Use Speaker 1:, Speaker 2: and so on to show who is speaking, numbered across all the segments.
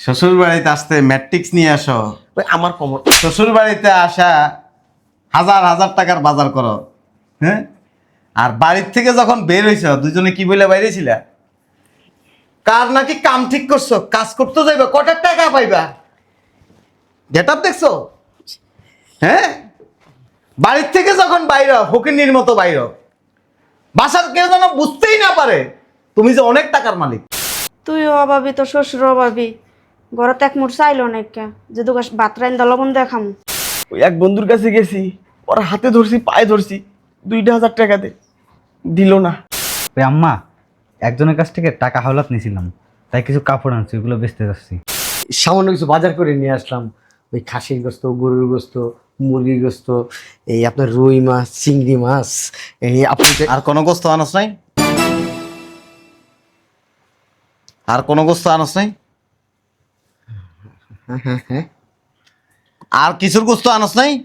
Speaker 1: শ্বশুর বাড়িতে আসতে ম্যাট্রিক্স নিয়ে আসো।
Speaker 2: ওই আমার কমর
Speaker 1: শ্বশুর বাড়িতে আসা হাজার হাজার টাকার বাজার করো হ্যাঁ? আর বাড়ির থেকে যখন বের হয়েছ দুজনে কি বলে বাইরেছিলা কার নাকি কাম ঠিক করছ? কাজ করতে যাইবা কটার টাকা পাইবা? গেট আপ দেখছ? হ্যাঁ? বাড়ির থেকে যখন বাইর ফকিন্নির মতো বাইর বাসার কেউ যেন বুঝতেই না পারে তুমি যে অনেক টাকার মালিক।
Speaker 3: তুই অভাবী তো শ্বশুর অভাবী। ঘরত এক মুঠ চাইলো না কে যে দুগা ভাত রাইন লবণ দেখাম
Speaker 2: ওই এক বন্ধুর কাছে গেছি ওর হাতে ধরছি পায়ে ধরছি দুইটা হাজার টাকা দে। দিল না।
Speaker 4: ওই আম্মা একজনের কাছ থেকে টাকা হাওলাত নিয়েছিলাম তাই কিছু কাপড় আনছি ওগুলো বেচতে যাচ্ছি।
Speaker 5: সামান্য কিছু বাজার করে নিয়ে আসলাম। ওই খাসির গোস্ত গরুর গোস্ত মুরগির গোস্ত এই আপনার রুই মাছ চিংড়ি মাছ এই আপনি
Speaker 1: আর কোনো গোস্ত আনস নাই? আর কোনো গোস্ত আনস নাই? আর কিছুর গোস্ত আনস নাই?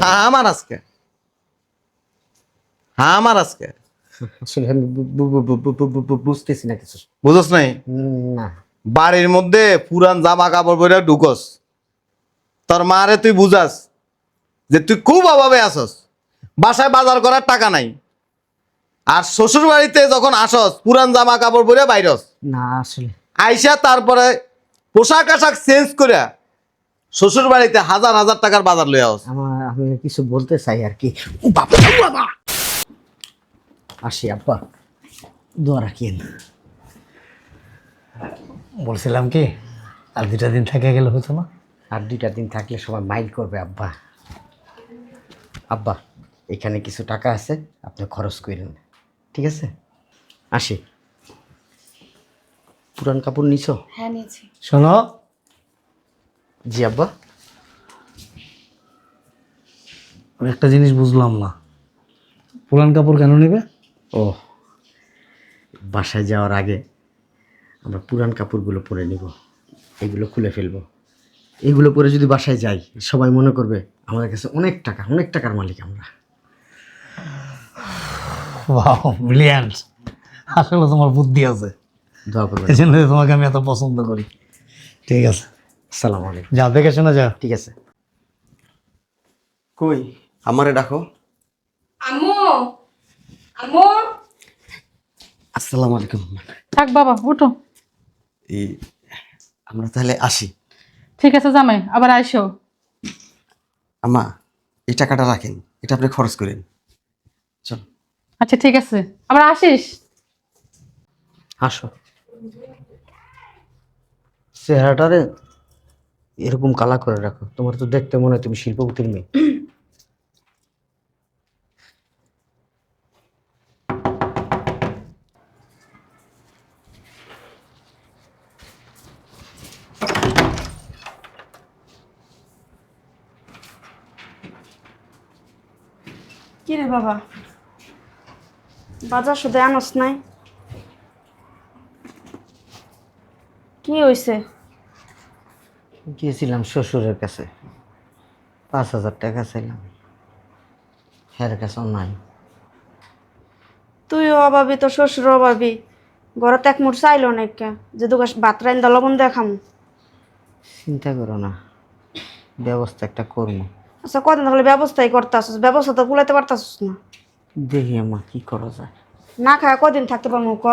Speaker 1: আমার আজকে। হ্যাঁ আমার আজকে।
Speaker 5: আসলে আমি বুঝতেছি না কিছু।
Speaker 1: বুঝস নাই?
Speaker 5: না।
Speaker 1: বাড়ির মধ্যে পুরান জামা কাপড় পরে ঢুকস। তোর মারে তুই বুঝাস যে তুই খুব অভাবে আসস বাসায় বাজার করার টাকা নাই। আর শ্বশুর বাড়িতে যখন আসস পুরান জামা কাপড় পরে বাইরস।
Speaker 5: না আসলে।
Speaker 1: আইসা তারপরে পোশাক আশাক চেঞ্জ করে শ্বশুর বাড়িতে হাজার হাজার টাকার বাজার লই আস
Speaker 5: আমার আমি কিছু বলতে চাই আর কি। ও বাবা, ও বাবা। আসি আব্বা। দোয়া রাখিয়েন।
Speaker 6: বলছিলাম কি আর দুটা দিন থেকে গেলে হতো না?
Speaker 5: আর দুইটা দিন থাকলে সবাই মাইন্ড করবে আব্বা। আব্বা এখানে কিছু টাকা আছে আপনি খরচ করেন। ঠিক আছে? আসি। পুরান কাপড় নিছো?
Speaker 3: হ্যাঁ নিয়েছি।
Speaker 6: শোনো।
Speaker 5: জি আব্বা।
Speaker 6: আমি একটা জিনিস বুঝলাম না। পুরান কাপড় কেন নেবে?
Speaker 5: ও বাসায় যাওয়ার আগে আমরা পুরান কাপড়গুলো পরে নিব। এগুলো খুলে ফেলব। এগুলো পরে যদি বাসায় যাই সবাই মনে করবে আমাদের কাছে অনেক টাকা অনেক টাকার মালিক আমরা।
Speaker 6: ওয়াও ব্রিলিয়ান্ট আসলে তোমার বুদ্ধি আছে। এই জন্য তোমাকে আমি এত পছন্দ করি। ঠিক আছে।
Speaker 5: আসসালামু আলাইকুম।
Speaker 6: যা দেখে শোনা যা।
Speaker 5: ঠিক আছে।
Speaker 2: কই? আমারে ডাকো।
Speaker 3: আম্মু! আম্মু!
Speaker 2: আসসালামু আলাইকুম।
Speaker 7: থাক বাবা উঠো।
Speaker 2: এই আমরা তাহলে আসি।
Speaker 7: ঠিক আছে জামাই আবার আইসো।
Speaker 2: আমা এই টাকাটা রাখেন এটা আপনি খরচ করেন। চল।
Speaker 7: আচ্ছা ঠিক আছে। আবার আসিস?
Speaker 5: আসো। চেহারাটারে এরকম কালা করে রাখো। তোমার তো দেখতে মনে হয় তুমি শিল্পপতির মেয়ে।
Speaker 3: কি রে বাবা? বাজার শুধু আনস নাই। কি হইছে?
Speaker 5: গিয়েছিলাম শ্বশুরের কাছে। পাঁচ হাজার টাকা চাইলাম। হ্যার কাছে নাই।
Speaker 3: তুই অভাবী তো শ্বশুর অভাবী। ঘরত এক মুঠ চাইলো না কে। যে দুগা ভাত রাইন লবণ দেখাম
Speaker 5: চিন্তা করো না। ব্যবস্থা একটা করব
Speaker 3: আচ্ছা কদিন তাহলে ব্যবস্থাই করতে আসছিস ব্যবস্থা তো কুলাইতে পারতাছিস না।
Speaker 5: দেখি আমা কি করা যায়?
Speaker 3: না খায় কদিন থাকতে পারব ক?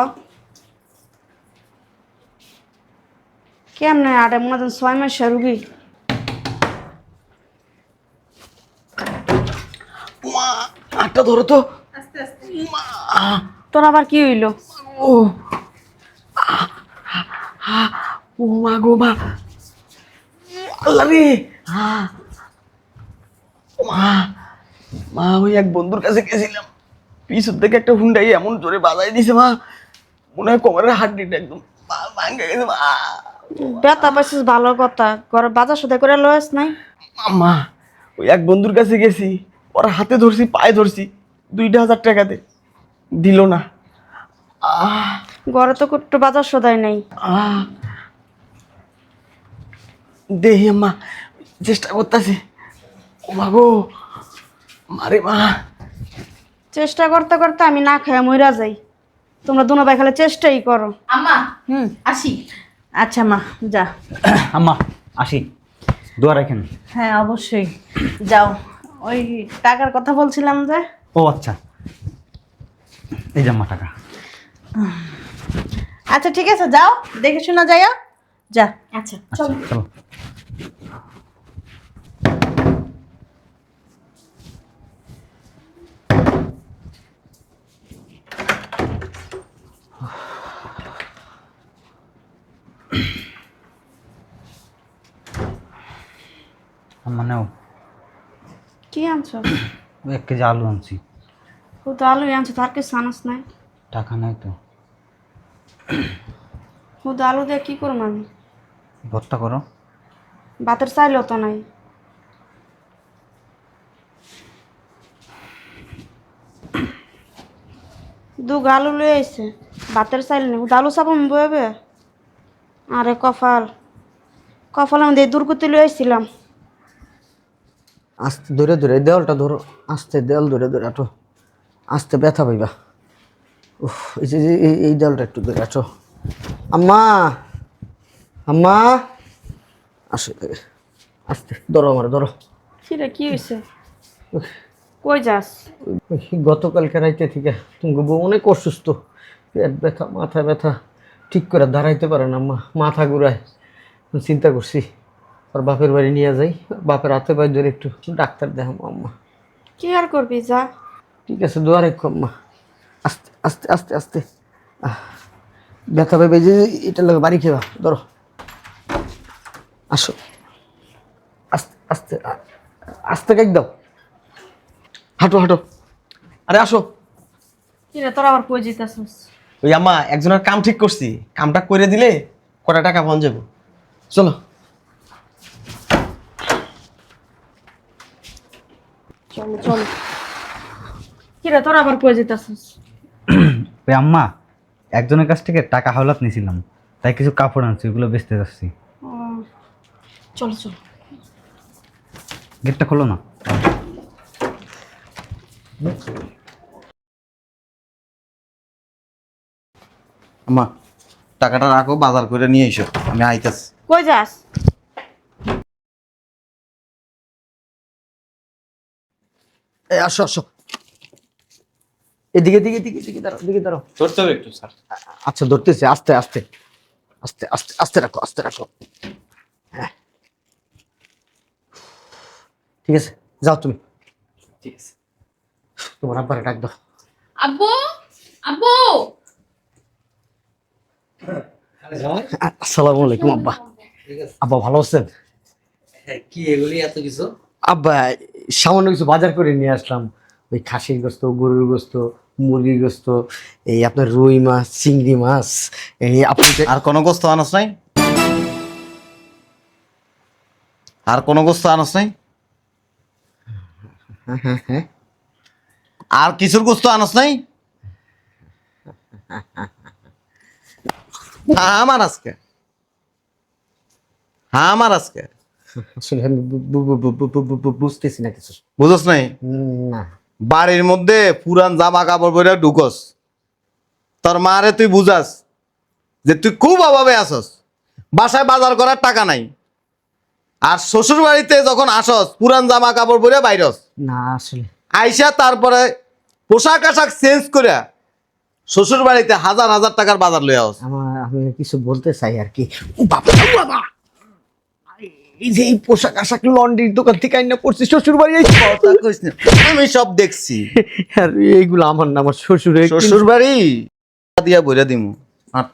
Speaker 3: কেমনে আরে মনে হয় ছয় মাসের রুগী।
Speaker 2: আটটা ধরো তো।
Speaker 3: তোর আবার কি হইল?
Speaker 2: ও। ও মা গো মা। আল্লাহ রে। মা মা ওই এক বন্ধুর কাছে গেছিলাম। পিছন থেকে একটা হুন্ডাই এমন জোরে বাজাই দিছে মা। মনে হয় কোমরের হাড্ডিটা একদম ভা- ভাঙ্গে গেছে মা।
Speaker 3: ব্যথা পাইছিস ভালো কথা। ঘর বাজার সাথে করে লয়েস নাই?
Speaker 2: মা ওই এক বন্ধুর কাছে গেছি। ওর হাতে ধরছি পায়ে ধরছি। দুইটা হাজার টাকা দে। দিল না। আহ।
Speaker 3: ঘরে তো একটু বাজার সদাই নাই।
Speaker 2: আহ। দেহি আম্মা চেষ্টা করতেছি। ও মা গো। মারে মা।
Speaker 3: চেষ্টা করতে করতে আমি না খাই মইরা যাই। তোমরা দুনো ভাই খালে চেষ্টাই করো।
Speaker 8: আম্মা হুম। আসি। আচ্ছা মা যা।
Speaker 4: আম্মা আসি। দোয়া রাখেন।
Speaker 8: হ্যাঁ অবশ্যই। যাও। ওই টাকার কথা বলছিলাম যে।
Speaker 4: ও আচ্ছা। এই যে টাকা।
Speaker 8: আচ্ছা ঠিক আছে যাও। দেখে শোনা যাইও। যা। আচ্ছা
Speaker 4: আচ্ছা চলো। নাও
Speaker 3: কি আনছো?
Speaker 4: এক কেজি আলু আনছি।
Speaker 3: ও তো আলু আনছো তার কিছু আনস নাই।
Speaker 4: টাকা নাই তো।
Speaker 3: ও তো আলু দিয়ে কি করব আমি?
Speaker 4: ভর্তা করো।
Speaker 3: ভাতের চাইলেও তো নাই। দু আলু লয়ে আইছে ভাতের চাইল নেই। আলু চাপাম বয়েবে আরে কপাল। কপাল আমি দিয়ে দুর্গতি লয়ে আইছিলাম।
Speaker 5: আস্তে ধরে ধরে দেওয়ালটা ধরো আস্তে দেওয়াল ধরে ধরে আটো। আস্তে ব্যথা পাইবা। উফ এই যে এই- এই দেওয়ালটা একটু ধরে আটো। আম্মা! আম্মা! আসো। আস্তে ধরো আমার ধরো।
Speaker 3: কি রে কি হয়েছে কই যাস?
Speaker 5: গতকালকে রাইতে থেকে তুমি বউ অনেক অসুস্থ। পেট ব্যথা মাথা ব্যথা। ঠিক করে দাঁড়াইতে পারে না আম্মা মাথা ঘুরায়। চিন্তা করছি। আর বাপের বাড়ি নিয়ে যাই। বাপের হাতে পায়ে ধরে একটু ডাক্তার দেখাবো আম্মা।
Speaker 3: কি আর করবি যা।
Speaker 5: ঠিক আছে দোয়া রেখো আম্মা। আস্তে আস্তে আস্তে আস্তে। ব্যথা পাবে যে এটা লাগে বাড়ি খেবা ধরো। আসো। আস্তে আস্তে আস্তে কাক দাও। হাঁটো হাঁটো। আরে আসো।
Speaker 3: তোর আবার কই যেতেছিস
Speaker 2: ওই আম্মা একজনের কাম ঠিক করছি। কামটা করে দিলে কটা টাকা পাওয়া যাব। চলো।
Speaker 3: চলো চলো। কি রে তোর আবার কই যেতেছিস
Speaker 4: ওই আম্মা একজনের কাছ থেকে টাকা হাওলাত নিয়েছিলাম তাই কিছু কাপড় আনছি ওগুলো বেচতে যাচ্ছি।
Speaker 3: চলো চলো।
Speaker 4: গেটটা খোলো না।
Speaker 1: আম্মা টাকাটা রাখো বাজার করে নিয়ে এসো আমি আইতাছি।
Speaker 3: কই যাস?
Speaker 5: আসো আসো। এদিকে দিকে দিকে দিকে দাঁড়াও দিকে দাঁড়াও।
Speaker 1: ধরতে হবে একটু স্যার।
Speaker 5: আচ্ছা ধরতেছে আস্তে আস্তে। আস্তে আস্তে আস্তে রাখো আস্তে রাখো। হ্যাঁ। ঠিক আছে যাও তুমি।
Speaker 2: ঠিক আছে।
Speaker 5: তোমার আব্বারে ডাক দাও।
Speaker 7: আব্বু আব্বু।
Speaker 5: আ- আসসালামু আলাইকুম আব্বা। আব্বা ভালো আছেন?
Speaker 6: কি এগুলি এত কিছু?
Speaker 5: আব্বা, সামান্য কিছু বাজার করে নিয়ে আসলাম। ওই খাসির গোস্ত, গরুর গোস্ত, মুরগির গোস্ত, এই আপনার রুই মাছ, চিংড়ি মাছ, এই আপনি
Speaker 1: আর কোনো গোস্ত আনস নাই? আর কোনো গোস্ত আনস নাই? আর কিছুর গোস্ত আনস নাই? হ্যাঁ আমার আজকে হ্যাঁ আমার আজকে
Speaker 5: আসলে আমি বুঝতেছি না কিছু।
Speaker 1: বুঝস নাই?
Speaker 5: না।
Speaker 1: বাড়ির মধ্যে পুরান জামা কাপড় পরে ঢুকস। তোর মারে তুই বুঝাস যে তুই খুব অভাবে আসস বাসায় বাজার করার টাকা নাই। আর শ্বশুর বাড়িতে যখন আসস পুরান জামা কাপড় পরে বাইরস।
Speaker 5: না আসলে।
Speaker 1: আইসা তারপরে পোশাক আশাক চেঞ্জ করে শ্বশুর বাড়িতে হাজার হাজার টাকার বাজার লয়ে আস
Speaker 5: আমার আমি কিছু বলতে চাই আর কি। বাবা বাবা! এই যে এই পোশাক আশাক লন্ড্রির দোকান থেকে আইনা পড়ছি শ্বশুর বাড়ি আইছি।
Speaker 1: আমি সব দেখছি।
Speaker 5: আর এইগুলো আমার না আমার শ্বশুর
Speaker 1: শ্বশুর বাড়ি দিয়া বইরা দিমু। আট।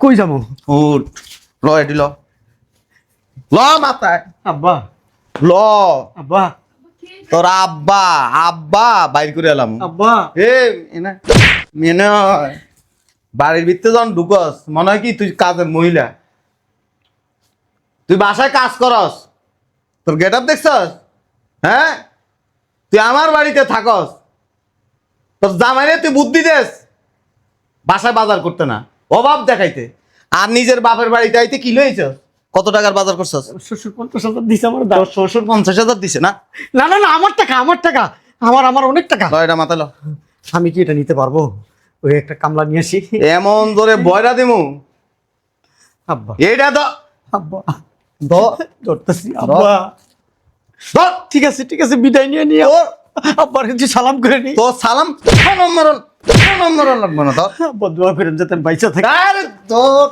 Speaker 5: কই যাব?
Speaker 1: উঠ। ল এটি ল। ল মাথায়।
Speaker 5: আব্বা।
Speaker 1: ল।
Speaker 5: আব্বা।
Speaker 1: তোর আব্বা। আব্বা বাইর করে এলাম।
Speaker 5: আব্বা।
Speaker 1: এ এনা। মেনে। বাড়ির ভিতরে যখন ঢুকস মনে হয় কি তুই কাজের মহিলা। তুই বাসায় কাজ করস। তোর গেট আপ দেখছস? হ্যাঁ? তুই আমার বাড়িতে থাকস। তোর জামাইরে তুই বুদ্ধি দেস। বাসায় বাজার করতে না। অভাব দেখাইতে। আর নিজের বাপের বাড়িতে আইতে কি লইছ কত টাকার বাজার করছস?
Speaker 5: শ্বশুর পঞ্চাশ হাজার দিছে আমার
Speaker 1: তোর শ্বশুর পঞ্চাশ হাজার দিছে না?
Speaker 5: না না না আমার টাকা আমার টাকা। আমার আমার অনেক টাকা।
Speaker 1: এটা মাথায় ল।
Speaker 5: আমি কি এটা নিতে পারব? ওই একটা কামলা নিয়ে আসি।
Speaker 1: এমন ধরে বয়রা দিমু।
Speaker 5: আব্বা।
Speaker 1: এইটা তো
Speaker 5: আব্বা। ধরতেছি আব্বা।
Speaker 1: ধর
Speaker 5: ঠিক আছে ঠিক আছে বিদায় নিয়ে নিয়ে আব্বার কাছে সালাম করে নি।
Speaker 1: তো সালাম। মরণ? মরণ লাগবে না তো
Speaker 5: আব্বা দোয়া করেন যাতে বাইচা থাকি।
Speaker 1: আরে তোর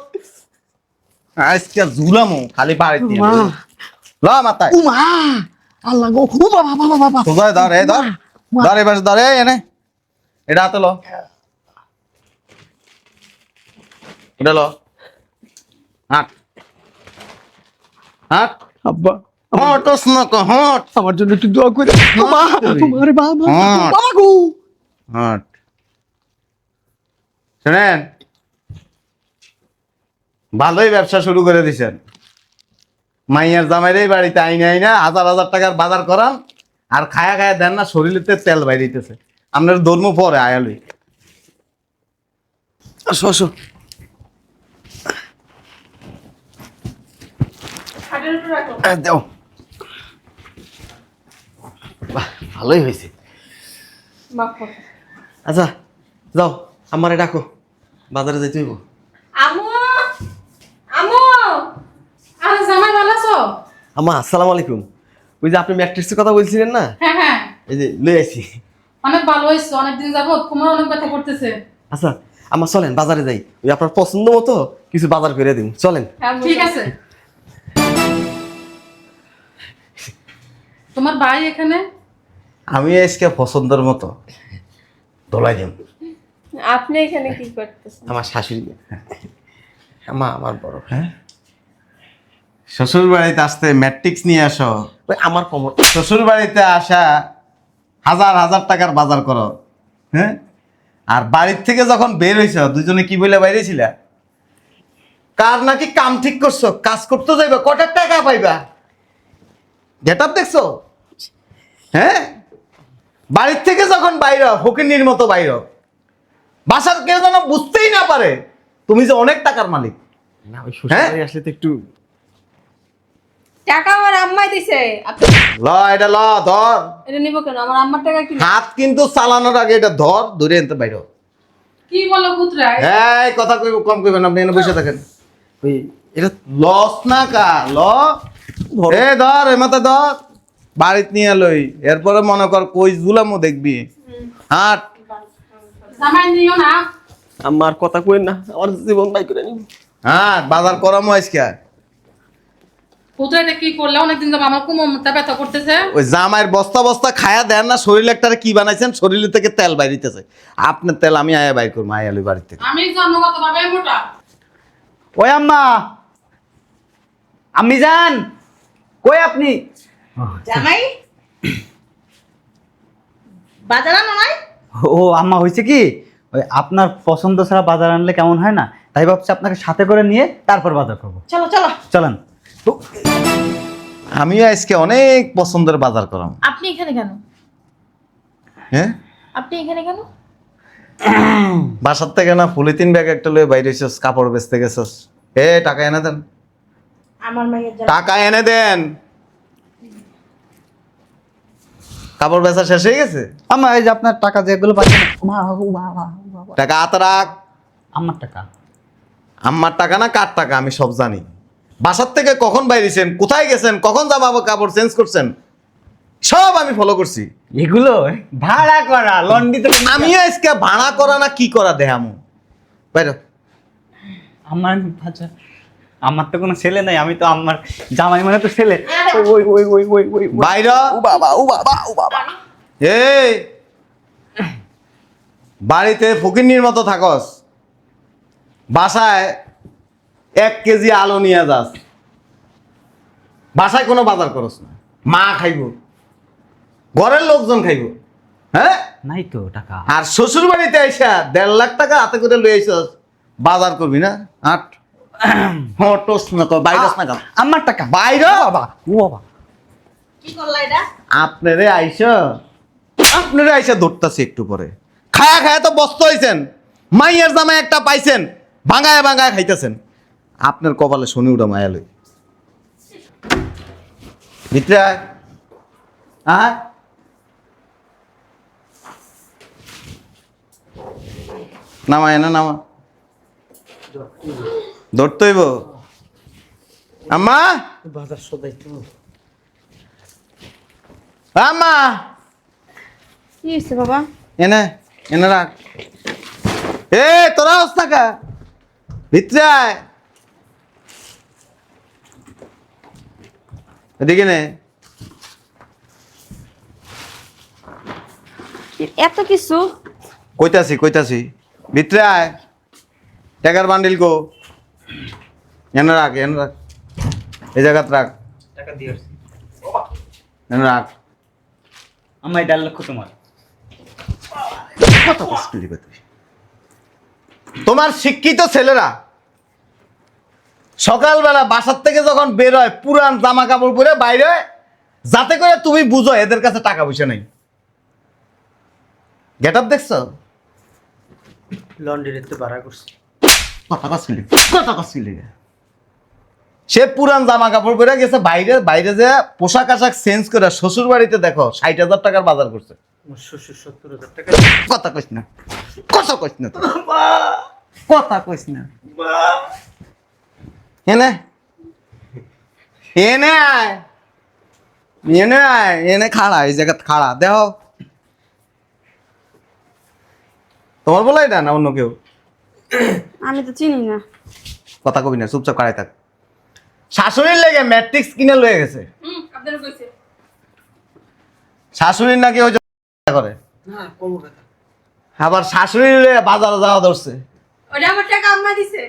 Speaker 1: আজকে ঝুলামো খালি বাড়িতে
Speaker 5: উমা। আল্লাহ গো ও বাবা বাবা বাবা।
Speaker 1: ধর এই ধর। ধর এবার ধর এনে। এটা হাতে ল। এটা ল। হাট
Speaker 5: আব্বা
Speaker 1: হট
Speaker 5: আমার জন্য একটু দোয়া করে মা আরে বাবা
Speaker 1: হ্যাঁ।
Speaker 5: বাবা গো।
Speaker 1: হট। শুনেন ভালোই ব্যবসা শুরু করে দিছেন। মাইয়ার জামাইরেই বাড়িতে আইনে আইনা হাজার হাজার টাকার বাজার করান আর খায়া খায়া দেন না শরীরেতে তেল বাইরিতেছে আপনার ধর্ম পরে আয়ালই।
Speaker 5: আসো আসো আহ, দাও বাহ ভালোই হয়েছে। আচ্ছা যাও আমারে ডাকো বাজারে যাইতে হইব।
Speaker 7: আমু আমু আরে জামাই ভালো আছো?
Speaker 5: আমা আসসালামু আলাইকুম। ওই যে আপনি ম্যাট্রিক্সের কথা বলছিলেন না?
Speaker 7: হ্যাঁ হ্যাঁ।
Speaker 5: এই যে লই আইছি।
Speaker 7: অনেক ভালো হয়েছে যাবত তোমার অনেক ব্যথা করতেছে।
Speaker 5: আচ্ছা আমার চলেন বাজারে যাই। ওই আপনার পছন্দ মতো কিছু বাজার করে দিন। চলেন।
Speaker 7: ঠিক আছে। তোমার ভাই এখানে?
Speaker 1: আমি আজকে পছন্দের মতো। দোলাই দিম।
Speaker 8: আপনি এখানে কি করতেছেন?
Speaker 5: আমার শাশুড়ি। মা আমার বড়
Speaker 1: হ্যাঁ? শ্বশুর বাড়িতে আসতে ম্যাট্রিক্স নিয়ে আসো।
Speaker 5: ওই আমার কমর।
Speaker 1: শ্বশুর বাড়িতে আসা হাজার হাজার টাকার বাজার করো। হ্যাঁ? আর বাড়ির থেকে যখন বের হয়েছ দুজনে কি বলে বাইরে ছিলা? কার নাকি কাম ঠিক করছ? কাজ করতে যাইবা কটার টাকা পাইবা? গেট আপ দেখছ? হ্যাঁ? বাড়ির থেকে যখন বাইর ফকির মতো বাইর বাসার কেউ যেন বুঝতেই না পারে তুমি যে অনেক টাকার মালিক।
Speaker 5: না ওই শ্বশুর? আসলে তো একটু
Speaker 8: টাকা আমার আম্মাই দিছে।
Speaker 1: ল এটা ল ধর।
Speaker 8: এটা নিব কেন? আমার আম্মার টাকা কি?
Speaker 1: হাত কিন্তু চালানোর আগে এটা ধর ধরে আনতে বাইর
Speaker 7: কি বলো কুতরা?
Speaker 1: এই কথা কম কইবেন আপনি এনে বসে থাকেন।
Speaker 5: ওই এটা
Speaker 1: লস না কা? ল এ ধর এ মাথা ধর। বাড়িত নিয়ে লই। এরপরে মনে কর কই জুলামও দেখবি। হাট।
Speaker 7: নিও না।
Speaker 5: আমার কথা কই না আমার জীবন বাই করে নিব।
Speaker 1: হাট বাজার করামো আজকে।
Speaker 7: কুতরা কি করলে? অনেকদিন যাব আমার কুমোরটা ব্যথা করতেছে।
Speaker 1: ওই জামাইয়ের বস্তা বস্তা খায়া দেন না শরীর একটা কি বানাইছেন? শরীর থেকে তেল বাইরিতেছে। আপনার তেল আমি আয়া বাইর করব আয়া লই বাড়ি থেকে।
Speaker 7: আমি জন্মগত মোটা।
Speaker 4: ওই আম্মা আম্মি যান কই আপনি?
Speaker 8: জামাই? বাজার আনো নাই?
Speaker 4: ও আম্মা হয়েছে কি? ওই আপনার পছন্দ ছাড়া বাজার আনলে কেমন হয় না? তাই ভাবছি আপনাকে সাথে করে নিয়ে তারপর বাজার করব।
Speaker 8: চলো চলো।
Speaker 4: চলেন।
Speaker 1: আমিও আজকে অনেক পছন্দের বাজার করাম।
Speaker 8: আপনি এখানে কেন?
Speaker 1: হ্যাঁ?
Speaker 8: আপনি এখানে কেন?
Speaker 1: বাসার থেকে না পলিথিন ব্যাগ একটা লয়ে বাইরে হইছস কাপড় বেচতে গেছস। এ টাকা এনে দেন। টাকা এনে দেন। কাপড় বেচা শেষ হয়ে গেছে?
Speaker 4: আম্মা এই যে আপনার টাকা যেগুলো পাচ্ছেন।
Speaker 1: টাকা হাতে রাখ।
Speaker 4: আমার টাকা?
Speaker 1: আমার টাকা না কার টাকা? আমি সব জানি। বাসার থেকে কখন বাইরেছেন? কোথায় গেছেন? কখন জামা কাপড় চেঞ্জ করছেন? সব আমি ফলো করছি।
Speaker 4: এগুলো? ভাড়া করা লন্ডি থেকে
Speaker 1: আমিও আজকে ভাড়া করা না কি করা দেহামু? বাইরে।
Speaker 4: আমার আমার তো কোনো ছেলে নাই আমি তো আমার জামাই মানে তো ছেলে। ওই ওই ওই ওই
Speaker 5: ও বাবা ও বাবা ও বাবা।
Speaker 1: এই। বাড়িতে ফকিন্নির মতো থাকস। বাসায় এক কেজি আলু নিয়ে যাস। বাসায় কোনো বাজার করস না। মা খাইব। ঘরের লোকজন খাইব। হ্যাঁ?
Speaker 4: নাই তো টাকা।
Speaker 1: আর শ্বশুর বাড়িতে আইসা দেড় লাখ টাকা হাতে করে লই আইসস। বাজার করবি না? আট। হটস না তো বাইরস না কেন
Speaker 4: আমার টাকা।
Speaker 1: বাইর
Speaker 4: বাবা ও বাবা।
Speaker 8: কি করলা এটা?
Speaker 1: আপনারে আইসা। আপনারে আইসা ধরতাছি একটু পরে। খায়া খায়া তো বস্ত হইছেন। মাইয়ের জামাই একটা পাইছেন। ভাঙায় ভাঙায় খাইতেছেন। আপনার কপালে শনি উঠা মায়া লই। ভিতরে আয়। আয় নামা এনে নামা ধরতে হইব আম্মা?
Speaker 5: বাজার সদাই তো
Speaker 1: আম্মা?
Speaker 3: কি হয়েছে বাবা?
Speaker 1: এনে এনে রাখ। এ তোরা অবস্থা কা? ভিতরে আয়। এদিকে নে।
Speaker 3: এত কিছু?
Speaker 1: কইতাছি কইতাছি। ভিতরে আয়। টাকার বান্ডিল কো। এনে রাখ এনে রাখ। এই জায়গাত রাখ।
Speaker 4: টাকা দিয়ে আসছি।
Speaker 1: এনে রাখ।
Speaker 4: আমার দেড় লক্ষ তোমার।
Speaker 1: কত তুই? তোমার শিক্ষিত ছেলেরা সকালবেলা বাসার থেকে যখন বের হয় পুরান জামা কাপড় পরে বাইরে যাতে করে তুমি বুঝো এদের কাছে টাকা পয়সা নেই। গেট আপ দেখছ?
Speaker 5: লন্ড্রির একটু ভাড়া করছি।
Speaker 1: কথা কথা সে পুরান জামা কাপড় পরে গেছে বাইরে বাইরে যে পোশাক আশাক চেঞ্জ করে শ্বশুর বাড়িতে দেখো ষাট হাজার টাকার বাজার করছে।
Speaker 5: শ্বশুর সত্তর হাজার টাকা।
Speaker 1: কথা কইস না কথা কইস না কথা কইস না। এনে এনে আয়। এনে আয় এনে খাড়া এই জায়গা খাড়া দেহ তোমার বলাই না অন্য কেউ?
Speaker 3: আমি তো চিনি না।
Speaker 1: কথা কবি না চুপচাপ খাড়াই থাক। শাশুড়ির লেগে ম্যাট্রিক্স কিনে লয়ে গেছে।
Speaker 7: হুম
Speaker 1: শাশুড়ির নাকি ওই করে।
Speaker 5: কথা।
Speaker 1: আবার শাশুড়ির লয়ে বাজারে যাওয়া ধরছে।
Speaker 7: ওটা আমার টাকা আম্মা দিছে।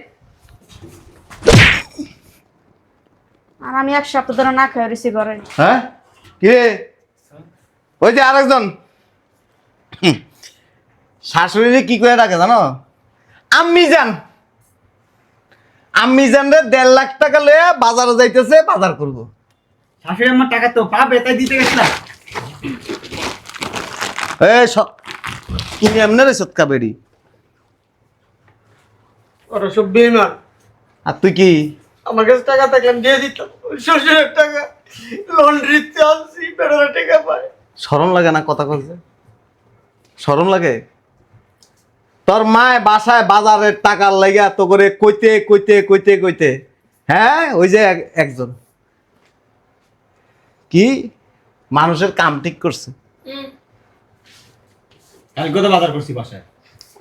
Speaker 3: আর আমি এক সপ্তাহ ধরে না খেয়ে রয়েছি ঘরে।
Speaker 1: হ্যাঁ? কি রে? ওই যে আরেকজন। শাশুড়ি কি করে রাখে জানো? আম্মি যান। আম্মি যান রে দেড় লাখ টাকা লয়ে বাজারে যাইতেছে বাজার করব।
Speaker 4: শাশুড়ি আমার টাকা তো পাবে তাই দিতে গেছিলাম
Speaker 1: এ সব তুমি এমনি রে সৎকা বেরি
Speaker 5: ওরা সব বেমান
Speaker 1: আর তুই কি?
Speaker 5: আমার কাছে টাকা থাকলাম দিয়ে দিতাম। শ্বশুরের টাকা। লন্ড্রিতে আনছি বেড়ার টাকা পায়।
Speaker 1: শরম লাগে না কথা বলছে শরম লাগে? তোর মায় বাসায় বাজারের টাকার লাগা তো করে কইতে কইতে কইতে কইতে। হ্যাঁ ওই যে একজন। কি? মানুষের কাম ঠিক করছে।
Speaker 4: কালকে তো বাজার করছি বাসায়।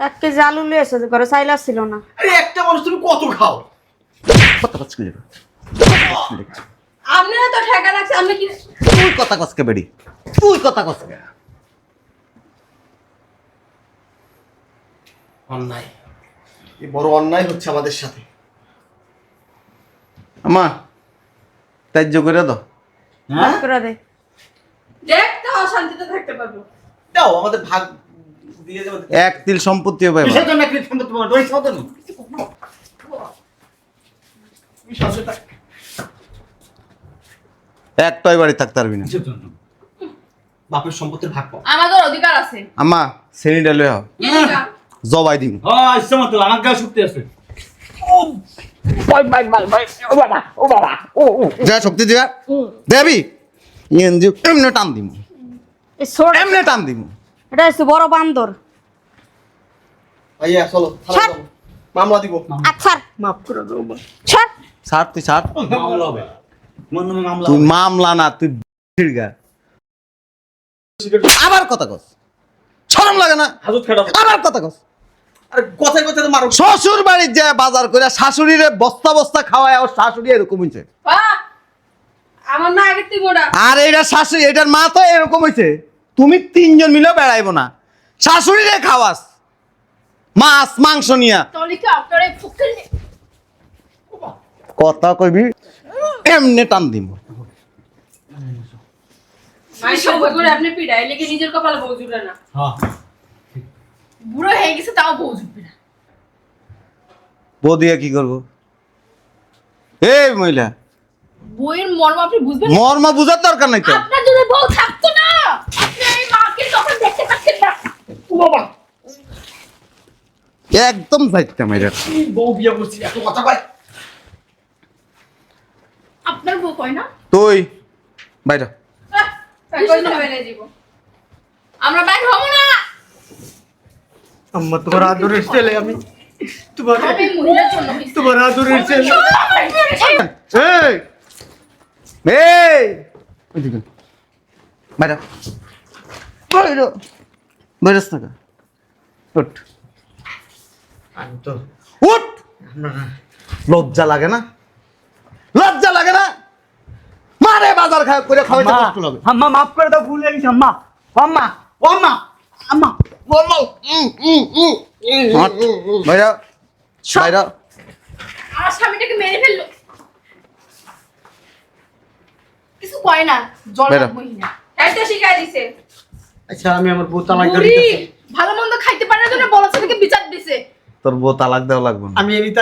Speaker 3: এক কেজি আলু লিয়ে এসেছে ঘরে চাইলা ছিল না।
Speaker 5: আরে একটা মানুষ তুমি কত খাও?
Speaker 7: আপনারা তো ঠেকা লাগছে আপনি কি
Speaker 1: তুই কথা কচকে বেড়ি? তুই কথা কচকে
Speaker 5: অন্যায়। এই বড় অন্যায় হচ্ছে আমাদের সাথে।
Speaker 1: আমা ত্যায্য করে দাও।
Speaker 4: হ্যাঁ?
Speaker 3: করে দে।
Speaker 7: দেখ তাও শান্তিতে থাকতে পারব।
Speaker 5: দাও আমাদের ভাগ দিয়ে দেবো।
Speaker 1: এক তিল সম্পত্তি
Speaker 4: কিসের জন্য সম্পত্তি তো না
Speaker 5: তুমি সাথে থাক।
Speaker 1: একটাই বাড়ি থাকতে পারবি না।
Speaker 4: কিসের জন্য?
Speaker 5: বাপের সম্পত্তির ভাগ পাও।
Speaker 7: আমাদের অধিকার আছে।
Speaker 1: আম্মা শ্রেণীটা লয়ে হও
Speaker 7: কি অধিকার?
Speaker 1: জবাই দিম।
Speaker 4: ও ইচ্ছে মতো আমার গায়ে শক্তি আছে।
Speaker 1: যা শক্তি দিবা দেবি এমনি টান দিম। এমনি টান দিম।
Speaker 3: এটা হচ্ছে বড় বান্দর।
Speaker 5: ভাইয়া চলো মামলা দিব।
Speaker 3: আচ্ছা
Speaker 5: মাফ করে দাও মা।
Speaker 3: ছাড়।
Speaker 1: ছাড় তুই ছাড়।
Speaker 4: মামলা হবে। মামলা
Speaker 1: তুই মামলা না তুই আবার কথা কস। শরম লাগে না? আবার কথা কস। শ্বশুর বাড়ির যায় বাজার করে শাশুড়িরে বস্তা বস্তা খাওয়ায় আর শাশুড়ি এরকম হয়েছে
Speaker 7: আমার আগের থেকে
Speaker 1: আর এটা শাশুড়ি এটার মা তো এরকম হয়েছে তুমি তিনজন মিলে বেড়াইবো না। শাশুড়িরে খাওয়াস। মাছ মাংস নিয়া।
Speaker 7: কি
Speaker 1: কথা কইবি এমনি টান দিব।
Speaker 7: আপনি পিড়াই লেগে নিজের কপালে বউ জুটবে না।
Speaker 4: হ্যাঁ।
Speaker 7: বুড়ো হয়ে গেছে তাও বউ জুটবে না।
Speaker 1: বউ দিয়ে কি করব? এই মহিলা।
Speaker 7: বইয়ের মর্ম আপনি বুঝবেন
Speaker 1: মর্ম বুঝার দরকার নাই তো।
Speaker 7: আপনার যদি বউ থাকতো না। আপনি এই মাকে তখন দেখতে পাচ্ছেন না।
Speaker 5: বাবা
Speaker 1: একদম যাইতাম এটা
Speaker 5: বউ বিয়ে করছি এত কথা ভাই
Speaker 7: আপনার বউ কয় না?
Speaker 1: তুই বাইরে
Speaker 7: আহ, কই না? বাইরে যাব আমরা বাইরে হব না।
Speaker 2: আম্মা তোমার আদরের ছেলে আমি। তোমার। তোমার আদরের ছেলে।
Speaker 1: এই! এই! ওইদিকে বাইরে বাইরে বাইরে না উঠ।
Speaker 2: আমি তো
Speaker 1: উঠ! লজ্জা লাগে না? লজ্জা লাগে না? মারে বাজার খায় করে খাওয়াইতে
Speaker 4: আম্মা
Speaker 1: কষ্ট লাগে।
Speaker 4: আম্মা মাফ করে দাও ভুল গেছে আম্মা। আম্মা আম্মা আম্মা।
Speaker 1: বাইরে। বাইরে।
Speaker 7: আমার স্বামীটাকে মেরে ফেলল। কিছু কয় না জল
Speaker 1: বেরো।
Speaker 7: মহিলা খাইতে শিখাই দিছে।
Speaker 2: আচ্ছা আমি আমার বউ তালাক দিতেছি।
Speaker 7: ভালো মন্দ খাইতে পারে না জন্য বড় ছেলেকে বিচার দিছে।
Speaker 1: তোর বউ তালাক দেওয়া লাগবে
Speaker 2: আমি এমনি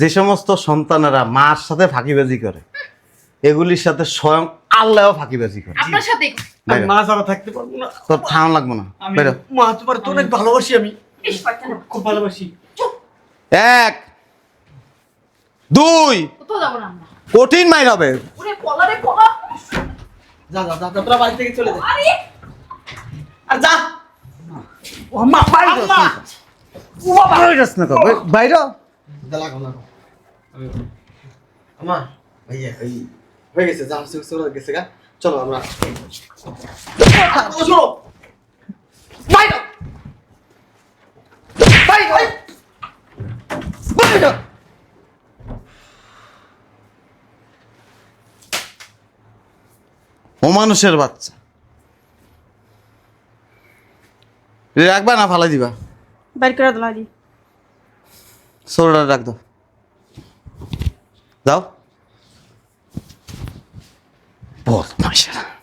Speaker 1: যে সমস্ত সন্তানেরা মার সাথে ফাঁকিবাজি করে এগুলির সাথে স্বয়ং আল্লাহও ফাঁকিবাজি করে।
Speaker 7: আপনার সাথে?
Speaker 1: বাইরে।
Speaker 2: মা ছাড়া থাকতে পারব না।
Speaker 1: তোর ঠান লাগবে না। বেরো।
Speaker 2: মা তোমার তো অনেক ভালোবাসি আমি। খুব ভালোবাসি।
Speaker 1: এক দুই কঠিন মাইর হবে।
Speaker 7: ওরে পলারে পলা
Speaker 2: যা যা যা যা, তোরা বাড়ি থেকে চলে যা।
Speaker 7: আর!
Speaker 2: যা।
Speaker 4: ও বাইরে যাও
Speaker 1: না। বাইরে
Speaker 2: লাগো লাগো আমা ভাইয়া এই হয়ে গেছে যা হচ্ছে হচ্ছে, গেছে গা। চলো আমরা চলো
Speaker 1: বাইরে বাইরে বাইরে ও মানুষের বাচ্চা। রাখবা না ফালাই দিবা?
Speaker 3: বাইর করে দিলাম দি
Speaker 1: সোলটা রাখ দাও। যাও Bol maşallah.